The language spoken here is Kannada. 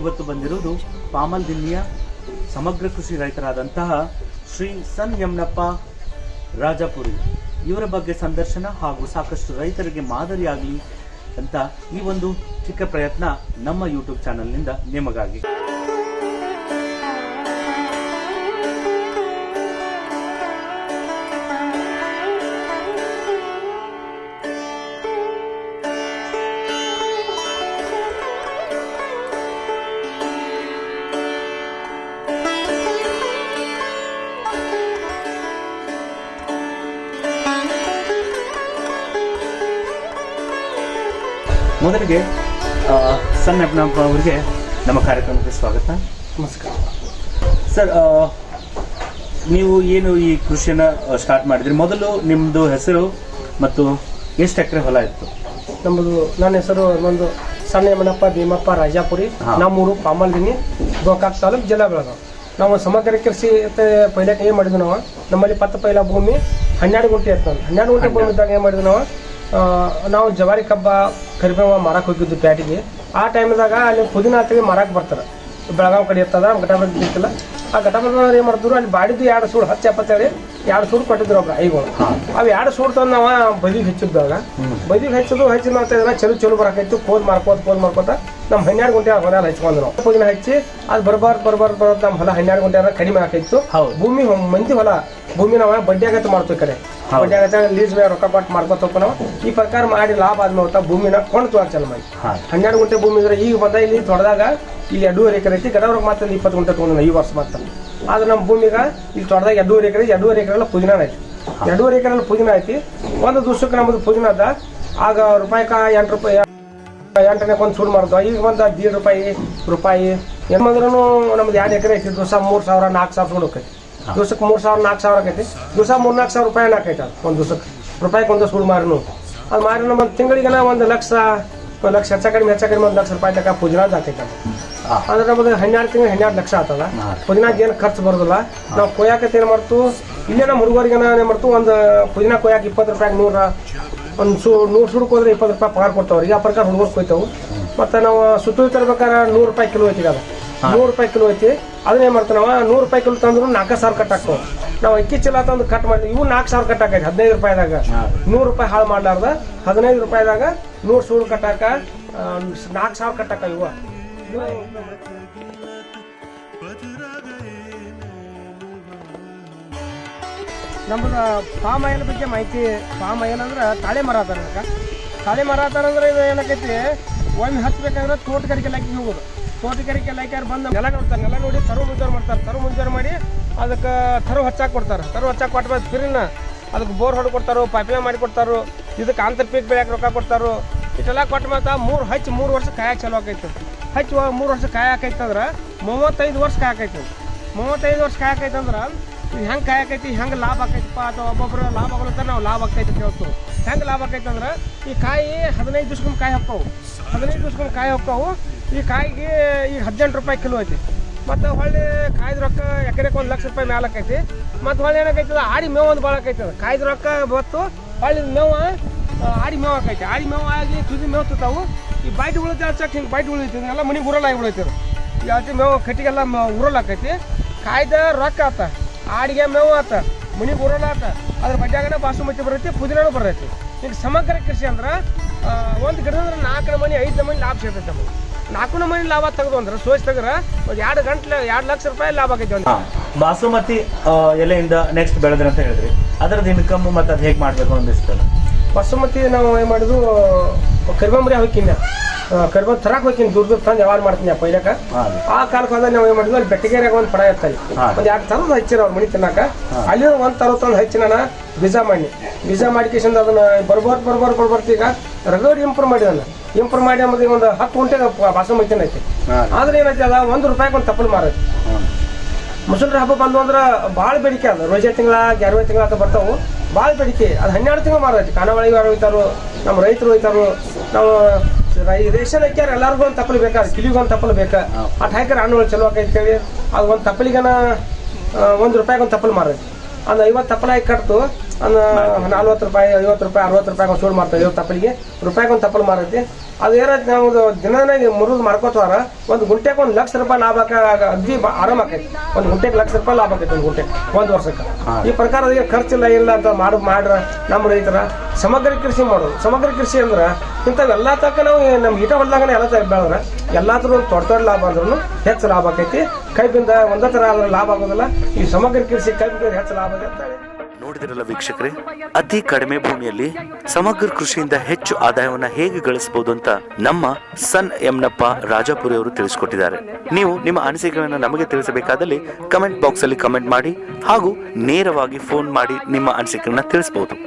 ಇವತ್ತು ಬಂದಿರುವುದು ಪಾಮಲ್ ದಿನ್ನಿಯ ಸಮಗ್ರ ಕೃಷಿ ರೈತರಾದಂತಹ ಶ್ರೀ ಸನ್ ಯಮ್ನಪ್ಪ ರಾಜಪುರಿ. ಇವರ ಬಗ್ಗೆ ಸಂದರ್ಶನ ಹಾಗೂ ಸಾಕಷ್ಟು ರೈತರಿಗೆ ಮಾದರಿಯಾಗಲಿ ಅಂತ ಈ ಒಂದು ಚಿಕ್ಕ ಪ್ರಯತ್ನ ನಮ್ಮ ಯೂಟ್ಯೂಬ್ ಚಾನಲ್ನಿಂದ ನಿಮಗಾಗಿ. ಮೊದಲಿಗೆ ಸಣ್ಣ ಸನ್ ಅವರಿಗೆ ನಮ್ಮ ಕಾರ್ಯಕ್ರಮಕ್ಕೆ ಸ್ವಾಗತ. ನಮಸ್ಕಾರ. ಸರ್ ನೀವು ಏನು ಈ ಕೃಷಿಯನ್ನ ಸ್ಟಾರ್ಟ್ ಮಾಡಿದ್ರಿ? ಮೊದಲು ನಿಮ್ಮದು ಹೆಸರು ಮತ್ತು ಎಷ್ಟು ಎಕರೆ ಹೊಲ ಇತ್ತು? ನಮ್ಮದು ನನ್ನ ಹೆಸರು ಒಂದು ಸಣ್ಣ ಯಮನಪ್ಪ ಭೀಮಪ್ಪ ರಾಜಾಪುರಿ. ನಮ್ಮೂರು ಪಾಮಲ್ದಿನಿ ಗೋಕಾಕ್ ತಾಲೂಕು ಜಿಲ್ಲಾ ಬೆಳಗಾವಿ. ನಾವು ಸಮಗ್ರ ಕೃಷಿ ಪೈಲಕ್ಕೆ ಏನು ಮಾಡಿದ್ವಿ ನಾವು ನಮ್ಮಲ್ಲಿ ಪತ್ತ ಪೈಲ ಭೂಮಿ ಹನ್ನೆರಡು ಗುಂಟೆ ಇತ್ತು. ಹನ್ನೆರಡು ಗುಂಟೆ ಭೂಮಿ ಇದ್ದಾಗ ಏನು ಮಾಡಿದ್ವಿ ನಾವು ನಾವು ಜವಾರಿ ಕಬ್ಬ ಕರಿಬೇವ ಮಾರಕ್ಕೆ ಹೋಗಿದ್ದು ಪ್ಯಾಟಿಗೆ. ಆ ಟೈಮ್ದಾಗ ಅಲ್ಲಿ ಪುದೀನ ಹತ್ತಿಗೆ ಮಾರಕ್ಕೆ ಬರ್ತಾರೆ. ಬೆಳಗಾವಿ ಕಡೆ ಇರ್ತದ ಇರ್ತಿಲ್ಲ ಆ ಘಟಬಂಧವ್ರು ಏನ್ ಮಾಡಿದ್ರು ಅಲ್ಲಿ ಬಾಡಿದ್ದು ಎರಡು ಸೂಡು ಹತ್ತು ಎಪ್ಪತ್ತೇಳಿ ಎರಡು ಸೂಡು ಕೊಟ್ಟಿದ್ರು ಒಬ್ರು ಐಗಳು ಅವು ಎರಡು ಸೂಡು ತಂದು ನಾವು ಬದಿಗೆ ಹಚ್ಚಿದ್ದಾಗ ಬದಿಗೆ ಹಚ್ಚೋದು ಹಚ್ಚಿ ಮಾಡ್ತಾ ಚಲೋ ಚಲೋ ಬರಕೈತು ಕೋದ್ ಮಾರ್ಕೋತ ಕೋದ್ ಮಾರ್ಕೋತ ನಮ್ಮ ಹನ್ನೆರಡು ಗಂಟೆ ಹೊಲ ಹಚ್ಕೊಂಡು ನಾವು ಪುದೀನ ಹಚ್ಚಿ ಅದು ಬರಬಾರ್ದು ಬರಬಾರ್ದು ಬರೋದು ನಮ್ಮ ಹೊಲ ಹನ್ನೆರಡು ಗಂಟೆ ಕಡಿಮೆ ಹೌದು. ಭೂಮಿ ಮಂದಿ ಹೊಲ ಭೂಮಿ ನಾವು ಬಡ್ಡಿ ಆಗತ್ತೆ ಮಾಡ್ತೀವಿ ಕಡೆ. ಬಡ್ಡಿ ಆಗತ್ತೆ ಲೀಸ್ ಮೇಲೆ ರೊಕ್ಕ ಕೊಟ್ಟು ಮಾಡ್ಕೊತ ಹೋಗ್ಕೊ ನಾವು. ಈ ಪ್ರಕಾರ ಮಾಡಿ ಲಾಭ ಆದ್ಮೇಲೆ ಭೂಮಿನ ಕೊಂಡು ತೋರ್ ಚಲ ಮಾಡಿ. ಹನ್ನೆರಡು ಗುಂಟೆ ಭೂಮಿ ಇದ್ರೆ ಈಗ ಬಂದ ಇಲ್ಲಿ ತೊಡೆದಾಗ ಇಲ್ಲಿ ಎರಡೂವರೆ ಎಕರೆ ಐತಿ. ಗಡವ್ರಿಗೆ ಮಾತ್ರ ಇಪ್ಪತ್ತು ಗುಂಟೆ ತೊಗೊಂಡು ಈ ವರ್ಷ ಮಾತ್ರ. ಆದ್ರೆ ನಮ್ಮ ಭೂಮಿಗೆ ಇಲ್ಲಿ ತೋಟದಾಗ ಎರಡೂವರೆ ಎಕರೆ ಎರಡೂವರೆ ಎಕರೆ ಎಲ್ಲ ಪುದೀನ ಐತಿ ಎರಡೂವರೆ ಎಕರೆಲ್ಲ ಪುದೀನ ಐತಿ ಒಂದು ದಿವ್ಸಕ್ಕೆ ನಮ್ಮದು ಪುದೀನ ಅದ. ಆಗ ರೂಪಾಯಿಕ ಎಂಟು ರೂಪಾಯಿ ಎಂಟನೇ ಒಂದು ಸೂಡ್ ಮಾಡಿದ್ವು ಈಗ ಒಂದು ದೀಡ್ ರೂಪಾಯಿ ರೂಪಾಯಿ. ಏನಂದ್ರೂ ನಮ್ದು ಎರಡು ಎಕರೆ ಐತಿ. ದಿವಸ ಮೂರು ಸಾವಿರ, ನಾಲ್ಕು ಸಾವಿರ ಸೂಡು ಹೋಗೈತಿ ದಿವ್ಸಕ್ಕೆ ಮೂರು ಸಾವಿರ, ನಾಲ್ಕು ಸಾವಿರ ಆಕೈತಿ. ದಿವಸ ಮೂರು, ನಾಲ್ಕು ಸಾವಿರ ರೂಪಾಯಿ ಹಾಕೈತೆ ಅದು ಒಂದು ದಿವಸಕ್ಕೆ. ರೂಪಾಯಿಗೆ ಒಂದು ಸೂಡು ಮಾರಿನು. ಅದು ಮಾರಿ ನಮ್ಮ ತಿಂಗಳಿಗೆ ಒಂದು ಲಕ್ಷ ಒಂದು ಲಕ್ಷ ಹೆಚ್ಚ ಕಡಿಮೆ ಹೆಚ್ಚ ಕಡಿಮೆ ಒಂದು ಲಕ್ಷ ರೂಪಾಯಿ ತನಕ ಪುದೀನಾದ ಹಾಕೈತೆ ಅದು ಅಂದ್ರೆ ನಮ್ಮದು ಹನ್ನೆರಡು ತಿಂಗಳು ಹನ್ನೆರಡು ಲಕ್ಷ ಆಗ್ತದ ಪುದಿನಾಗ ಏನು ಖರ್ಚು ಬರೋದಿಲ್ಲ. ನಾವು ಕೊಯ್ಯಾಕತ್ತೆ ಏನು ಮಾಡ್ತು? ಇಲ್ಲೇ ನಮ್ಮ ಹುಡುಗರಿಗೆ ಏನು ಮಾಡ್ತು? ಒಂದು ಪುದೀನ ಕೊಯ್ಯಾಕ ಇಪ್ಪತ್ತು ರೂಪಾಯಿ ನೂರ ಒಂದು ಸು ನೂರು ಸುಡುಕು ಹೋದ್ರೆ ಇಪ್ಪತ್ತು ರೂಪಾಯಿ ಪಗಾರ ಕೊಡ್ತಾವ ಈಗ ಆ ಪ್ರಕಾರ ಹುಡುಗರು ಕೊಯ್ತಾವು. ಮತ್ತು ನಾವು ಸುತ್ತಲೂ ತರ್ಬೇಕಾದ್ರೆ ನೂರು ರೂಪಾಯಿ ಕಿಲೋ ಐತಿ ಅದು. ನೂರು ರೂಪಾಯಿ ಕಿಲೋ ಐತಿ. ಅದನ್ನ ಏನು ಮಾಡ್ತೀವಿ ನಾವು? ನೂರು ರೂಪಾಯಿ ಕಿಲೋ ತಂದ್ರು ನಾಲ್ಕು ಸಾವಿರ ಕಟ್ ನಾವು ಅಕ್ಕಿ ಚೀಲ ತಂದು ಕಟ್ ಮಾಡಿ ಇವು ನಾಲ್ಕು ಸಾವಿರ ಕಟ್ ಹದಿನೈದು ರೂಪಾಯಿದಾಗ. ನೂರು ರೂಪಾಯಿ ಹಾಳು ಮಾಡ್ಲಾರ್ದ ಹದಿನೈದು ರೂಪಾಯಿದಾಗ ನೂರು ಸೂಡು ಕಟ್ಟಾಕ ನಾಲ್ಕು ಸಾವಿರ ಕಟ್ಟಾಕ ಇವ. ನಮ್ಮದು ಪಾಮ್ ಆಯಿಲ್ ಬಗ್ಗೆ ಮಾಹಿತಿ ಪಾಮ್ ಆಯಿಲ್ ಅಂದ್ರೆ ತಾಳೆ ಮರ ಆತರ ತಾಳೆ ಮರ ಅದ ಅಂದ್ರೆ ಇದು ಏನಾಕೈತಿ, ಒಮ್ಮೆ ಹಚ್ಬೇಕಂದ್ರೆ ತೋಟಗಾರಿಕೆ ಇಲಾಖೆಗೆ ಹೋಗೋದು. ತೋಟಗಾರಿಕೆ ಇಲಾಖೆಯವ್ರು ಬಂದು ನೆಲ ನೋಡ್ತಾರೆ, ನೆಲ ನೋಡಿ ತರು ಮುಂಜಾರು ಮಾಡ್ತಾರೆ. ತರು ಮುಂಜಾರು ಮಾಡಿ ಅದಕ್ಕೆ ತರು ಹಚ್ಚಾಕ್ ಕೊಡ್ತಾರೆ. ತರು ಹಚ್ಚಾಕ್ ಕೊಟ್ಟ ಫಿರಿನ ಅದಕ್ಕೆ ಬೋರ್ ಹೊಡ್ಕೊಡ್ತಾರೆ, ಪೈಪ್ಲೈನ್ ಮಾಡಿ ಕೊಡ್ತಾರೋ, ಇದಕ್ಕೆ ಆಂತರ್ ಪೀಕ್ ಬೆಳೆಯಕ್ಕೆ ರೊಕ್ಕ ಕೊಡ್ತಾರೋ. ಇಷ್ಟೆಲ್ಲ ಕೊಟ್ಟು ಮತ್ತೆ ಮೂರು ಹಚ್ಚಿ ಮೂರು ವರ್ಷ ಕಾಯಕ್ಕೆ ಚಲೋ ಆಕೈತೆ. ಹಚ್ಚಿ ಮೂರು ವರ್ಷ ಕಾಯಕೈತೆ ಅಂದ್ರೆ ಮೂವತ್ತೈದು ವರ್ಷ ಕಾಯಕೈತೆ. ಮೂವತ್ತೈದು ವರ್ಷ ಕಾಯಕೈತೆ ಅಂದ್ರೆ ಇದು ಹೆಂಗೆ ಕಾಯಕೈತಿ, ಹೆಂಗೆ ಲಾಭ ಆಕೈತಿಪ್ಪ ಅಥವಾ ಒಬ್ಬೊಬ್ರು ಲಾಭ ಆಗಲತ್ತ ನಾವು ಲಾಭ ಆಕೈತಿ ಕೇಳ್ತು ಹೆಂಗೆ ಲಾಭ ಆಕೈತೆ ಅಂದ್ರೆ ಈ ಕಾಯಿ ಹದಿನೈದು ದಿವ್ಸಕ್ಕೊಮ್ಮೆ ಕಾಯಿ ಹಾಕ್ತಾವೆ. ಹದಿನೈದು ದಿವ್ಸಕ್ಕೊಮ್ಮೆ ಕಾಯಿ ಹಾಕ್ತಾವು. ಈ ಕಾಯಿಗೆ ಈಗ ಹದಿನೆಂಟು ರೂಪಾಯಿ ಕಿಲೋ ಐತಿ. ಮತ್ತು ಹೊಳ್ಳಿ ಕಾಯ್ದ ರೊಕ್ಕ ಎಕರೆಗೆ ಒಂದು ಲಕ್ಷ ರೂಪಾಯಿ ಮೇಲೆ ಆಕೈತಿ. ಮತ್ತು ಹೊಳ್ಳಿ ಏನಾಗೈತಿ ಆಡಿ ಮೇವು ಒಂದು ಭಾಳ ಆಕೈತದ. ಕಾಯ್ದ ರೊಕ್ಕ ಬತ್ತು ಹೊಳ್ಳಿ ಮೇವು ಆಡಿ ಮೇವು ಆಕೈತಿ ಆಡಿ ಮೇವು ಆಗಿ ತುದಿ ಮೇವು ತಿಂತಾವು ಈ ಬೈಟ್ ಉಳಿದ ಹಚ್ಚಕ್ಕೆ ಹಿಂಗೆ ಬೈಟ್ ಉಳಿತೈತಿ ಎಲ್ಲ ಮನೆಗೆ ಉರಲ್ಲ ಆಗಿ ಉಳಿತಾರೆ ಯಾವತ್ತಿ ಮೇವು ಕಟ್ಟಿಗೆಲ್ಲ ಉರಲ್ ಹಾಕೈತಿ. ಕಾಯ್ದ ರೊಕ್ಕ ಆತ. ಆಡಿಗೆ ಮೇವು ಆತ. ಮನೆಗೆ ಉರಲ್ಲ ಆತ. ಅದ್ರ ಬಡ್ಯಾಗನ ಬಾಸುಮತಿ ಬರೈತಿ ಪುದೀನೂ ಬರೈತಿ. ಈಗ ಸಮಗ್ರ ಕೃಷಿ ಅಂದ್ರೆ ಒಂದು ಗಿಡದಂದ್ರೆ ನಾಲ್ಕು ಮನೆ ಐದು ಮನೆ ಲಾಭ ಸಿಗ್ತೈತೆ ನಮಗೆ. ನಾಲ್ಕು ಮನೆ ಲಾಭ ತೆಗೆದು ಅಂದ್ರೆ ಸೋಚ್ ತೆಗ್ರ ಒಂದು ಎರಡು ಗಂಟೆ ಎರಡು ಲಕ್ಷ ರೂಪಾಯಿ ಲಾಭ ಆಗೈತೆ ಒಂದು. ಬಾಸುಮತಿ ಎಲೆಯಿಂದ ನೆಕ್ಸ್ಟ್ ಬೆಳೆದ್ರಿ ಅಂತ ಹೇಳಿದ್ರಿ. ಅದರದ್ದು ಇನ್ಕಮ್ ಮತ್ತು ಅದು ಹೇಗೆ ಮಾಡಬೇಕು ಒಂದಿಷ್ಟು ಬಸುಮತಿ ನಾವು ಏನು ಮಾಡಿದ್ವು ಕರಿಬಂಬರಿ ಹೋಗಿನ ಕರಿಬಂಬ ತರಕ್ ಹೋಗ್ತೀನಿ ದೂರ ದೂರ ತಂದು ಯಾವಾಗ ಮಾಡ್ತೀನಿ ಆ ಪೈಲಕ ಆ ಕಾಲಕ್ಕೆ ಹೋದಾಗ ನಾವು ಏನು ಮಾಡಿದ್ವಿ ಅಲ್ಲಿ ಬೆಟ್ಟಗೇರಿಯಾಗ ಒಂದು ಪಡ ಇರ್ತಲ್ಲಿ ಹಾ. ಒಂದು ಎರಡು ತರದ ಹಚ್ಚಿರ ಅವ್ರ ಮಣಿ ತಿನ್ನಾಕ. ಅಲ್ಲಿ ಒಂದು ತರತ್ತೊಂದು ತಂದು ಹಚ್ಚಿನ ಬೀಜ ಮಾಡಿ. ಬೀಜ ಮಾಡಿಕೇಶನ್ ಅದನ್ನ ಬರ್ಬಾರ್ದು ಬರ್ಬಾರ್ದು ಬರ್ಬಾರ್ದು ಈಗ ರಗಡ್ ಇಂಪ್ರೂವ್ ಮಾಡಿದಲ್ಲ ಇಂಪ್ರೂವ್ ಮಾಡಿ ಆಮೇಲೆ ಒಂದು ಹತ್ತು ಗಂಟೆ ಬಾಸುಮತಿನ ಐತಿ. ಆದ್ರೆ ಏನೈತಿ ಅದ ಒಂದು ರೂಪಾಯಿಗೆ ಒಂದು ತಪ್ಪಲು ಮಾರೈತಿ. ಮುಸಲ್ರ ಹಬ್ಬ ಬಂದು ಅಂದ್ರೆ ಭಾಳ ಬೇಡಿಕೆ ಅದ. ರೋಜೆ ತಿಂಗಳ ಗ್ಯಾರವೇ ತಿಂಗಳ ಅಂತ ಬರ್ತಾವು. ಭಾಳ ಬೇಡಿಕೆ. ಅದು ಹನ್ನೆರಡು ತಿಂಗಳು ಮಾರೈತಿ ಖಾನಾವಳಿಗೆ ಯಾರು ಹೋಯ್ತಾರು ನಮ್ಮ ರೈತರು ಹೋಯ್ತಾರು, ನಾವು ರೇಷನ್ ಹಾಕ್ಯಾರ ಎಲ್ಲರಿಗೂ ಒಂದು ತಪ್ಪಲು ಬೇಕಾದ್ರೆ ಕಿಲಿಗೆ ಒಂದು ತಪ್ಪಲು ಬೇಕಾ? ಅಟ್ ಹಾಕ್ಯಾರ ಹಣ್ಣುಗಳು ಚಲೋ ಹೇಳಿ. ಅದು ಒಂದು ತಪ್ಪಲಿಗನ ಒಂದು ರೂಪಾಯಿಗೆ ಒಂದು ತಪ್ಪಲು ಮಾರೈತಿ ಅದು ಐವತ್ತು ತಪ್ಪಲು ಹಾಕಿ ಕಟ್ತು. ಒಂದು ನಲ್ವತ್ತು ರೂಪಾಯಿ ಐವತ್ತು ರೂಪಾಯಿ ಅರವತ್ತು ರೂಪಾಯಿ ಒಂದು ಸುಳ್ಳು ಮಾಡ್ತಾರೆ ಐವತ್ತು ತಪ್ಪಲಿಗೆ. ರೂಪಾಯಿಗೆ ಒಂದು ತಪ್ಪಲು ಮಾರೈತಿ. ಅದು ಏನಾಯ್ತು ನಾವು ದಿನನಾಗಿ ಮುರಿದು ಮಾರ್ಕೋತಾರ ಒಂದು ಗುಂಟೆಗೆ ಒಂದು ಲಕ್ಷ ರೂಪಾಯಿ ಲಾಭ ಅಗ್ದಿ ಆರಾಮ ಆಕೈತಿ. ಒಂದು ಗುಂಟೆಗೆ ಲಕ್ಷ ರೂಪಾಯಿ ಲಾಭ ಆಕೈತಿ ಒಂದು ಗುಂಟೆ ಒಂದು ವರ್ಷಕ್ಕೆ. ಈ ಪ್ರಕಾರ ಅದಕ್ಕೆ ಖರ್ಚಿಲ್ಲ ಇಲ್ಲ ಅಂತ ಮಾಡಿ ಮಾಡ್ರ ನಮ್ಮ ರೈತರ. ಸಮಗ್ರ ಕೃಷಿ ಮಾಡೋದು. ಸಮಗ್ರ ಕೃಷಿ ಅಂದ್ರೆ ಇಂಥವೆಲ್ಲ ತಕ್ಕ ನಾವು ನಮ್ಮ ಈಟ ಹೊಲ್ದಾಗನೇ ಎಲ್ಲ ತ- ಬೆಳೆದ್ರೆ ಎಲ್ಲಾದ್ರೂ ದೊಡ್ಡ ದೊಡ್ಡ ಲಾಭ ಅಂದ್ರೂ ಹೆಚ್ಚು ಲಾಭ ಆಕೈತಿ. ಕೈಬಿಂದ ಒಂದೇ ಥರ ಆದ್ರೆ ಲಾಭ ಆಗೋದಿಲ್ಲ. ಈ ಸಮಗ್ರ ಕೃಷಿ ಕೈಬಿಂದ ಹೆಚ್ಚು ಲಾಭ ಆಗತ್ತೆ ನೋಡಿದಿರಲ್ಲ ವೀಕ್ಷಕರೇ? ಅತಿ ಕಡಿಮೆ ಭೂಮಿಯಲ್ಲಿ ಸಮಗ್ರ ಕೃಷಿಯಿಂದ ಹೆಚ್ಚು ಆದಾಯವನ್ನು ಹೇಗೆ ಗಳಿಸಬಹುದು ಅಂತ ನಮ್ಮ ಸನ್ ಯಮ್ನಪ್ಪ ರಾಜಾಪುರಿ ಅವರು ತಿಳಿಸಿಕೊಟ್ಟಿದ್ದಾರೆ. ನೀವು ನಿಮ್ಮ ಅನಿಸಿಕೆಗಳನ್ನು ನಮಗೆ ತಿಳಿಸಬೇಕಾದಲ್ಲಿ ಕಮೆಂಟ್ ಬಾಕ್ಸ್ ಅಲ್ಲಿ ಕಮೆಂಟ್ ಮಾಡಿ ಹಾಗೂ ನೇರವಾಗಿ ಫೋನ್ ಮಾಡಿ ನಿಮ್ಮ ಅನಿಸಿಕೆಗಳನ್ನ ತಿಳಿಸಬಹುದು.